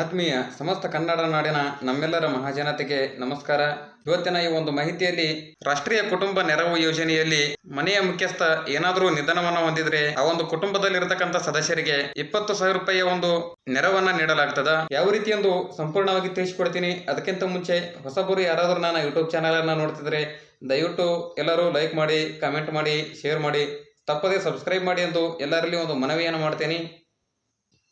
ಆತ್ಮೀಯ ಸಮಸ್ತ ಕನ್ನಡ ನಾಡಿನ ನಮ್ಮೆಲ್ಲರ ಮಹಾಜನತೆಗೆ ನಮಸ್ಕಾರ. ಇವತ್ತಿನ ಈ ಒಂದು ಮಾಹಿತಿಯಲ್ಲಿ ರಾಷ್ಟ್ರೀಯ ಕುಟುಂಬ ನೆರವು ಯೋಜನೆಯಲ್ಲಿ ಮನೆಯ ಮುಖ್ಯಸ್ಥ ಏನಾದರೂ ನಿಧನವನ್ನು ಹೊಂದಿದ್ರೆ ಆ ಒಂದು ಕುಟುಂಬದಲ್ಲಿರತಕ್ಕಂಥ ಸದಸ್ಯರಿಗೆ ಇಪ್ಪತ್ತು ಸಾವಿರ ರೂಪಾಯಿಯ ಒಂದು ನೆರವನ್ನ ನೀಡಲಾಗ್ತದ. ಯಾವ ರೀತಿ ಎಂದು ಸಂಪೂರ್ಣವಾಗಿ ತಿಳಿಸಿಕೊಡ್ತೀನಿ. ಅದಕ್ಕಿಂತ ಮುಂಚೆ ಹೊಸಬರು ಯಾರಾದರೂ ನನ್ನ ಯೂಟ್ಯೂಬ್ ಚಾನಲ್ ಅನ್ನ ನೋಡ್ತಿದ್ರೆ ದಯವಿಟ್ಟು ಎಲ್ಲರೂ ಲೈಕ್ ಮಾಡಿ, ಕಮೆಂಟ್ ಮಾಡಿ, ಶೇರ್ ಮಾಡಿ. ತಪ್ಪದೇ ಸಬ್ಸ್ಕ್ರೈಬ್ ಮಾಡಿ ಎಂದು ಎಲ್ಲರಲ್ಲಿ ಒಂದು ಮನವಿಯನ್ನು ಮಾಡ್ತೇನೆ.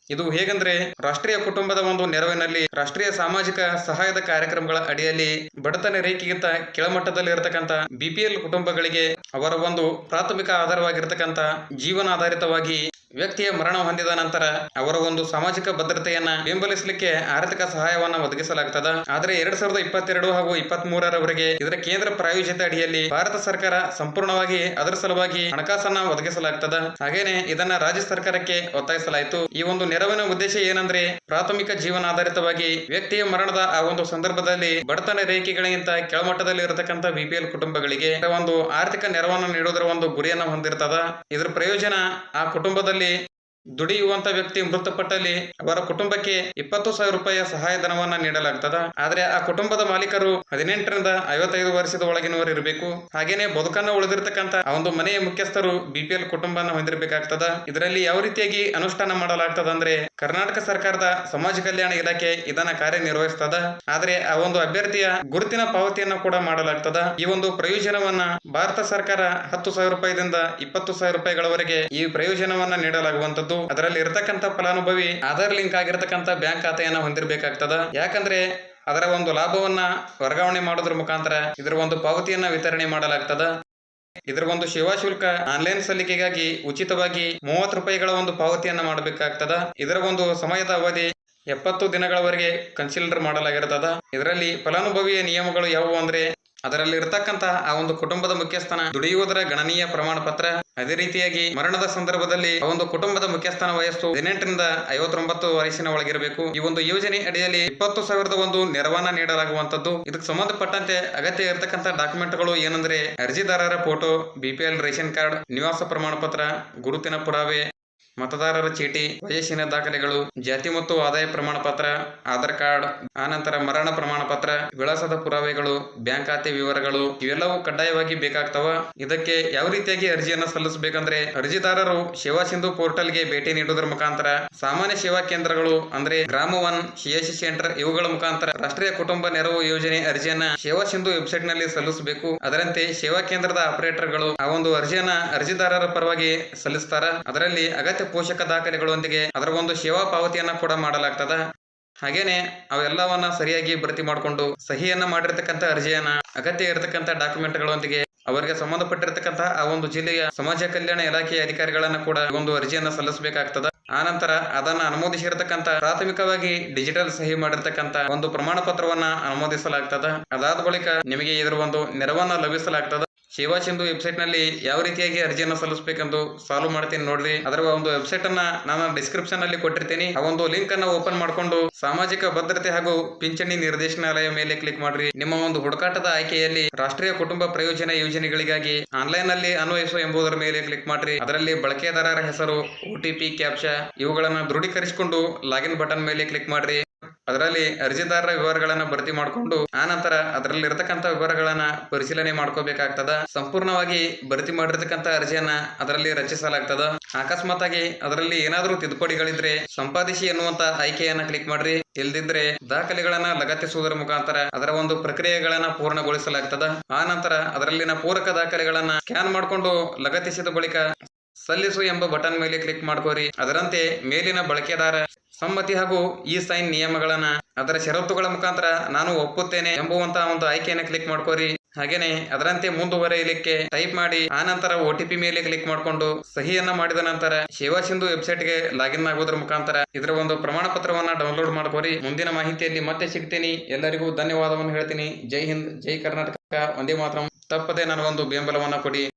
ಇದು ಹೇಗಂದ್ರೆ ರಾಷ್ಟ್ರೀಯ ಕುಟುಂಬದ ಒಂದು ನೆರವಿನಲ್ಲಿ ರಾಷ್ಟ್ರೀಯ ಸಾಮಾಜಿಕ ಸಹಾಯದ ಕಾರ್ಯಕ್ರಮಗಳ ಅಡಿಯಲ್ಲಿ ಬಡತನ ರೇಖೆಗಿಂತ ಕೆಳಮಟ್ಟದಲ್ಲಿ ಇರತಕ್ಕಂತ ಬಿಪಿಎಲ್ ಕುಟುಂಬಗಳಿಗೆ ಅವರ ಒಂದು ಪ್ರಾಥಮಿಕ ಆಧಾರವಾಗಿರ್ತಕ್ಕಂಥ ಜೀವನಾಧಾರಿತವಾಗಿ ವ್ಯಕ್ತಿಯ ಮರಣ ಹೊಂದಿದ ನಂತರ ಅವರ ಒಂದು ಸಾಮಾಜಿಕ ಭದ್ರತೆಯನ್ನ ಬೆಂಬಲಿಸಲಿಕ್ಕೆ ಆರ್ಥಿಕ ಸಹಾಯವನ್ನ ಒದಗಿಸಲಾಗುತ್ತದೆ ಆದರೆ ಎರಡ್ ಸಾವಿರದ ಇಪ್ಪತ್ತೆರಡು ಹಾಗೂ ಇಪ್ಪತ್ತ್ ಮೂರರವರೆಗೆ ಇದರ ಕೇಂದ್ರ ಪ್ರಾಯೋಜಿತ ಅಡಿಯಲ್ಲಿ ಭಾರತ ಸರ್ಕಾರ ಸಂಪೂರ್ಣವಾಗಿ ಅದರ ಸಲುವಾಗಿ ಹಣಕಾಸನ್ನ ಒದಗಿಸಲಾಗ್ತದ. ಹಾಗೇನೆ ಇದನ್ನ ರಾಜ್ಯ ಸರ್ಕಾರಕ್ಕೆ ಒತ್ತಾಯಿಸಲಾಯಿತು. ಈ ಒಂದು ನೆರವಿನ ಉದ್ದೇಶ ಏನಂದ್ರೆ ಪ್ರಾಥಮಿಕ ಜೀವನ ಆಧಾರಿತವಾಗಿ ವ್ಯಕ್ತಿಯ ಮರಣದ ಆ ಒಂದು ಸಂದರ್ಭದಲ್ಲಿ ಬಡತನ ರೇಖೆಗಳಿಗಿಂತ ಕೆಳಮಟ್ಟದಲ್ಲಿ ಇರತಕ್ಕಂತ ಬಿಪಿಎಲ್ ಕುಟುಂಬಗಳಿಗೆ ಒಂದು ಆರ್ಥಿಕ ನೆರವನ್ನು ನೀಡೋದ್ರ ಒಂದು ಗುರಿಯನ್ನ ಹೊಂದಿರ್ತದ. ಇದರ ಪ್ರಯೋಜನ ಆ ಕುಟುಂಬದಲ್ಲಿ ದುಡಿಯುವಂತ ವ್ಯಕ್ತಿ ಮೃತಪಟ್ಟಲ್ಲಿ ಅವರ ಕುಟುಂಬಕ್ಕೆ ಇಪ್ಪತ್ತು ಸಾವಿರ ರೂಪಾಯಿಯ ಸಹಾಯಧನವನ್ನ ನೀಡಲಾಗ್ತದ. ಆದ್ರೆ ಆ ಕುಟುಂಬದ ಮಾಲೀಕರು ಹದಿನೆಂಟರಿಂದ ಐವತ್ತೈದು ವರ್ಷದ ಒಳಗಿನವರು ಇರಬೇಕು. ಹಾಗೇನೆ ಬದುಕನ್ನು ಉಳಿದಿರ್ತಕ್ಕಂತ ಆ ಒಂದು ಮನೆಯ ಮುಖ್ಯಸ್ಥರು ಬಿಪಿಎಲ್ ಕುಟುಂಬನ ಹೊಂದಿರಬೇಕಾಗ್ತದ. ಇದರಲ್ಲಿ ಯಾವ ರೀತಿಯಾಗಿ ಅನುಷ್ಠಾನ ಮಾಡಲಾಗ್ತದ ಅಂದ್ರೆ ಕರ್ನಾಟಕ ಸರ್ಕಾರದ ಸಮಾಜ ಕಲ್ಯಾಣ ಇಲಾಖೆ ಇದನ್ನ ಕಾರ್ಯನಿರ್ವಹಿಸ್ತದ. ಆದ್ರೆ ಆ ಒಂದು ಅಭ್ಯರ್ಥಿಯ ಗುರುತಿನ ಪಾವತಿಯನ್ನ ಕೂಡ ಮಾಡಲಾಗ್ತದ. ಈ ಒಂದು ಪ್ರಯೋಜನವನ್ನ ಭಾರತ ಸರ್ಕಾರ ಹತ್ತು ಸಾವಿರ ರೂಪಾಯಿದಿಂದ ಇಪ್ಪತ್ತು ಸಾವಿರ ರೂಪಾಯಿಗಳವರೆಗೆ ಈ ಪ್ರಯೋಜನವನ್ನ ನೀಡಲಾಗುವಂತದ್ದು ಅದರಲ್ಲಿ ಇರತಕ್ಕಂತ ಫಲಾನುಭವಿ, ಆಧಾರ್ ಲಿಂಕ್ ಆಗಿರತಕ್ಕಂತ ಬ್ಯಾಂಕ್ ಖಾತೆಯನ್ನ ಹೊಂದಿರಬೇಕಾಗ್ತದ. ಯಾಕಂದ್ರೆ ಅದರ ಒಂದು ಲಾಭವನ್ನ ವರ್ಗಾವಣೆ ಮಾಡೋದ್ರ ಮುಖಾಂತರ ಇದರ ಒಂದು ಪಾವತಿಯನ್ನ ವಿತರಣೆ ಮಾಡಲಾಗ್ತದ. ಇದರ ಒಂದು ಸೇವಾ ಶುಲ್ಕ ಆನ್ಲೈನ್ ಸಲ್ಲಿಕೆಗಾಗಿ ಉಚಿತವಾಗಿ ಮೂವತ್ತು ರೂಪಾಯಿಗಳ ಒಂದು ಪಾವತಿಯನ್ನ ಮಾಡಬೇಕಾಗ್ತದ. ಇದರ ಒಂದು ಸಮಯದ ಅವಧಿ ಎಪ್ಪತ್ತು ದಿನಗಳವರೆಗೆ ಕನ್ಸಿಡರ್ ಮಾಡಲಾಗಿರ್ತದ. ಇದರಲ್ಲಿ ಫಲಾನುಭವಿಯ ನಿಯಮಗಳು ಯಾವುವು ಅಂದ್ರೆ ಅದರಲ್ಲಿ ಇರತಕ್ಕಂತಹ ಆ ಒಂದು ಕುಟುಂಬದ ಮುಖ್ಯಸ್ಥನ ದುಡಿಯುವುದರ ಗಣನೀಯ ಪ್ರಮಾಣ ಪತ್ರ ಅದೇ ರೀತಿಯಾಗಿ ಮರಣದ ಸಂದರ್ಭದಲ್ಲಿ ಆ ಒಂದು ಕುಟುಂಬದ ಮುಖ್ಯಸ್ಥನ ವಯಸ್ಸು ಹದಿನೆಂಟರಿಂದ ಐವತ್ತೊಂಬತ್ತು ವಯಸ್ಸಿನ ಒಳಗಿರಬೇಕು. ಈ ಒಂದು ಯೋಜನೆ ಅಡಿಯಲ್ಲಿ ಇಪ್ಪತ್ತು ಸಾವಿರದ ಒಂದು ನೆರವನ್ನ ನೀಡಲಾಗುವಂತದ್ದು ಇದಕ್ಕೆ ಸಂಬಂಧಪಟ್ಟಂತೆ ಅಗತ್ಯ ಇರತಕ್ಕಂತ ಡಾಕ್ಯುಮೆಂಟ್ಗಳು ಏನಂದ್ರೆ ಅರ್ಜಿದಾರರ ಫೋಟೋ ಬಿಪಿಎಲ್ ರೇಷನ್ ಕಾರ್ಡ್, ನಿವಾಸ ಪ್ರಮಾಣ ಪತ್ರ ಗುರುತಿನ ಪುರಾವೆ ಮತದಾರರ ಚೀಟಿ, ವಯಸ್ಸಿನ ದಾಖಲೆಗಳು, ಜಾತಿ ಮತ್ತು ಆದಾಯ ಪ್ರಮಾಣ ಪತ್ರ ಆಧಾರ್ ಕಾರ್ಡ್, ಆನಂತರ ಮರಣ ಪ್ರಮಾಣ ಪತ್ರ ವಿಳಾಸದ ಪುರಾವೆಗಳು, ಬ್ಯಾಂಕ್ ಖಾತೆ ವಿವರಗಳು, ಇವೆಲ್ಲವೂ ಕಡ್ಡಾಯವಾಗಿ ಬೇಕಾಗ್ತವ. ಇದಕ್ಕೆ ಯಾವ ರೀತಿಯಾಗಿ ಅರ್ಜಿಯನ್ನು ಸಲ್ಲಿಸಬೇಕಂದ್ರೆ ಅರ್ಜಿದಾರರು ಸೇವಾ ಸಿಂಧು ಪೋರ್ಟಲ್ಗೆ ಭೇಟಿ ನೀಡುವುದರ ಮುಖಾಂತರ ಸಾಮಾನ್ಯ ಸೇವಾ ಕೇಂದ್ರಗಳು ಅಂದ್ರೆ ಗ್ರಾಮ ಒನ್ ಸಿಎಸ್ಸಿ ಸೆಂಟರ್ ಇವುಗಳ ಮುಖಾಂತರ ರಾಷ್ಟ್ರೀಯ ಕುಟುಂಬ ನೆರವು ಯೋಜನೆ ಅರ್ಜಿಯನ್ನ ಸೇವಾ ಸಿಂಧು ವೆಬ್ಸೈಟ್ನಲ್ಲಿ ಸಲ್ಲಿಸಬೇಕು. ಅದರಂತೆ ಸೇವಾ ಕೇಂದ್ರದ ಆಪರೇಟರ್ಗಳು ಆ ಒಂದು ಅರ್ಜಿಯನ್ನ ಅರ್ಜಿದಾರರ ಪರವಾಗಿ ಸಲ್ಲಿಸ್ತಾರ. ಅದರಲ್ಲಿ ಅಗತ್ಯ ಪೋಷಕ ದಾಖಲೆಗಳೊಂದಿಗೆ ಅದರ ಒಂದು ಸೇವಾ ಪಾವತಿಯನ್ನ ಕೂಡ ಮಾಡಲಾಗ್ತದ. ಹಾಗೇನೆ ಅವೆಲ್ಲವನ್ನ ಸರಿಯಾಗಿ ಭರ್ತಿ ಮಾಡಿಕೊಂಡು ಸಹಿಯನ್ನ ಮಾಡಿರ್ತಕ್ಕಂಥ ಅರ್ಜಿಯನ್ನ, ಅಗತ್ಯ ಇರತಕ್ಕಂಥ ಡಾಕ್ಯುಮೆಂಟ್ಗಳೊಂದಿಗೆ ಅವರಿಗೆ ಸಂಬಂಧಪಟ್ಟಿರತಕ್ಕಂತಹ ಆ ಒಂದು ಜಿಲ್ಲೆಯ ಸಮಾಜ ಕಲ್ಯಾಣ ಇಲಾಖೆಯ ಅಧಿಕಾರಿಗಳನ್ನ ಕೂಡ ಒಂದು ಅರ್ಜಿಯನ್ನ ಸಲ್ಲಿಸಬೇಕಾಗ್ತದ. ಆನಂತರ ಅದನ್ನ ಅನುಮೋದಿಸಿರ್ತಕ್ಕಂಥ ಪ್ರಾಥಮಿಕವಾಗಿ ಡಿಜಿಟಲ್ ಸಹಿ ಮಾಡಿರ್ತಕ್ಕಂತ ಒಂದು ಪ್ರಮಾಣ ಪತ್ರವನ್ನ ಅನುಮೋದಿಸಲಾಗ್ತದ. ಅದಾದ ಬಳಿಕ ನಿಮಗೆ ಇದರ ಒಂದು ನೆರವನ್ನ ಲಭಿಸಲಾಗ್ತದ. ಸೇವಾ ಸಿಂಧು ವೆಬ್ಸೈಟ್ನಲ್ಲಿ ಯಾವ ರೀತಿಯಾಗಿ ಅರ್ಜಿಯನ್ನು ಸಲ್ಲಿಸಬೇಕೆಂದು ಸಾಲ್ವ್ ಮಾಡ್ತೀನಿ ನೋಡ್ರಿ. ಅದರ ಒಂದು ವೆಬ್ಸೈಟ್ ಅನ್ನ ನಾನು ಡಿಸ್ಕ್ರಿಪ್ಷನ್ ಅಲ್ಲಿ ಕೊಟ್ಟಿರ್ತೀನಿ. ಆ ಒಂದು ಲಿಂಕ್ ಅನ್ನ ಓಪನ್ ಮಾಡ್ಕೊಂಡು ಸಾಮಾಜಿಕ ಭದ್ರತೆ ಹಾಗೂ ಪಿಂಚಣಿ ನಿರ್ದೇಶನಾಲಯ ಮೇಲೆ ಕ್ಲಿಕ್ ಮಾಡ್ರಿ. ನಿಮ್ಮ ಒಂದು ಹುಡುಕಾಟದ ಆಯ್ಕೆಯಲ್ಲಿ ರಾಷ್ಟ್ರೀಯ ಕುಟುಂಬ ಪ್ರಯೋಜನ ಯೋಜನೆಗಳಿಗಾಗಿ ಆನ್ಲೈನ್ನಲ್ಲಿ ಅನ್ವಯಿಸುವ ಎಂಬುದರ ಮೇಲೆ ಕ್ಲಿಕ್ ಮಾಡ್ರಿ. ಅದರಲ್ಲಿ ಬಳಕೆದಾರರ ಹೆಸರು ಒಟಿಪಿ ಕ್ಯಾಪ್ಚಾ ಇವುಗಳನ್ನ ದೃಢೀಕರಿಸಿಕೊಂಡು ಲಾಗಿನ್ ಬಟನ್ ಮೇಲೆ ಕ್ಲಿಕ್ ಮಾಡ್ರಿ. ಅದರಲ್ಲಿ ಅರ್ಜಿದಾರರ ವಿವರಗಳನ್ನ ಭರ್ತಿ ಮಾಡಿಕೊಂಡು ಆನಂತರ ಅದರಲ್ಲಿ ಇರತಕ್ಕಂತ ವಿವರಗಳನ್ನ ಪರಿಶೀಲನೆ ಮಾಡ್ಕೋಬೇಕಾಗ್ತದ. ಸಂಪೂರ್ಣವಾಗಿ ಭರ್ತಿ ಮಾಡಿರ್ತಕ್ಕಂತ ಅರ್ಜಿಯನ್ನ ಅದರಲ್ಲಿ ರಚಿಸಲಾಗ್ತದ. ಅಕಸ್ಮಾತ್ ಆಗಿ ಅದರಲ್ಲಿ ಏನಾದರೂ ತಿದ್ದುಪಡಿಗಳಿದ್ರೆ ಸಂಪಾದಿಸಿ ಎನ್ನುವಂತ ಆಯ್ಕೆಯನ್ನ ಕ್ಲಿಕ್ ಮಾಡ್ರಿ. ಇಲ್ದಿದ್ರೆ ದಾಖಲೆಗಳನ್ನ ಲಗತ್ತಿಸುವುದರ ಮುಖಾಂತರ ಅದರ ಒಂದು ಪ್ರಕ್ರಿಯೆಗಳನ್ನ ಪೂರ್ಣಗೊಳಿಸಲಾಗ್ತದ. ಆನಂತರ ಅದರಲ್ಲಿನ ಪೂರಕ ದಾಖಲೆಗಳನ್ನ ಸ್ಕ್ಯಾನ್ ಮಾಡಿಕೊಂಡು ಲಗತ್ತಿಸಿದ ಬಳಿಕ ಸಲ್ಲಿಸು ಎಂಬ ಬಟನ್ ಮೇಲೆ ಕ್ಲಿಕ್ ಮಾಡ್ಕೋರಿ. ಅದರಂತೆ ಮೇಲಿನ ಬಳಕೆದಾರ ಸಮ್ಮತಿ ಹಾಗೂ ಈ ಸೈನ್ ನಿಯಮಗಳನ್ನ ಅದರ ಷರತ್ತುಗಳ ಮುಖಾಂತರ ನಾನು ಒಪ್ಪುತ್ತೇನೆ ಎಂಬುವಂತ ಒಂದು ಆಯ್ಕೆಯನ್ನು ಕ್ಲಿಕ್ ಮಾಡ್ಕೋರಿ. ಹಾಗೇನೆ ಅದರಂತೆ ಮುಂದುವರೆಯಲಿಕ್ಕೆ ಟೈಪ್ ಮಾಡಿ ಆನಂತರ ಒ ಟಿ ಪಿ ಮೇಲೆ ಕ್ಲಿಕ್ ಮಾಡಿಕೊಂಡು ಸಹಿಯನ್ನ ಮಾಡಿದ ನಂತರ ಸೇವಾ ಸಿಂಧು ವೆಬ್ಸೈಟ್ಗೆ ಲಾಗಿನ್ ಆಗುವುದರ ಮುಖಾಂತರ ಇದರ ಒಂದು ಪ್ರಮಾಣ ಪತ್ರವನ್ನ ಡೌನ್ಲೋಡ್ ಮಾಡ್ಕೋರಿ. ಮುಂದಿನ ಮಾಹಿತಿಯಲ್ಲಿ ಮತ್ತೆ ಸಿಗ್ತೀನಿ. ಎಲ್ಲರಿಗೂ ಧನ್ಯವಾದವನ್ನು ಹೇಳ್ತೀನಿ. ಜೈ ಹಿಂದ್, ಜೈ ಕರ್ನಾಟಕ, ಒಂದೇ ಮಾತ್ರ. ತಪ್ಪದೆ ನನಗೊಂದು ಬೆಂಬಲವನ್ನ ಕೊಡಿ.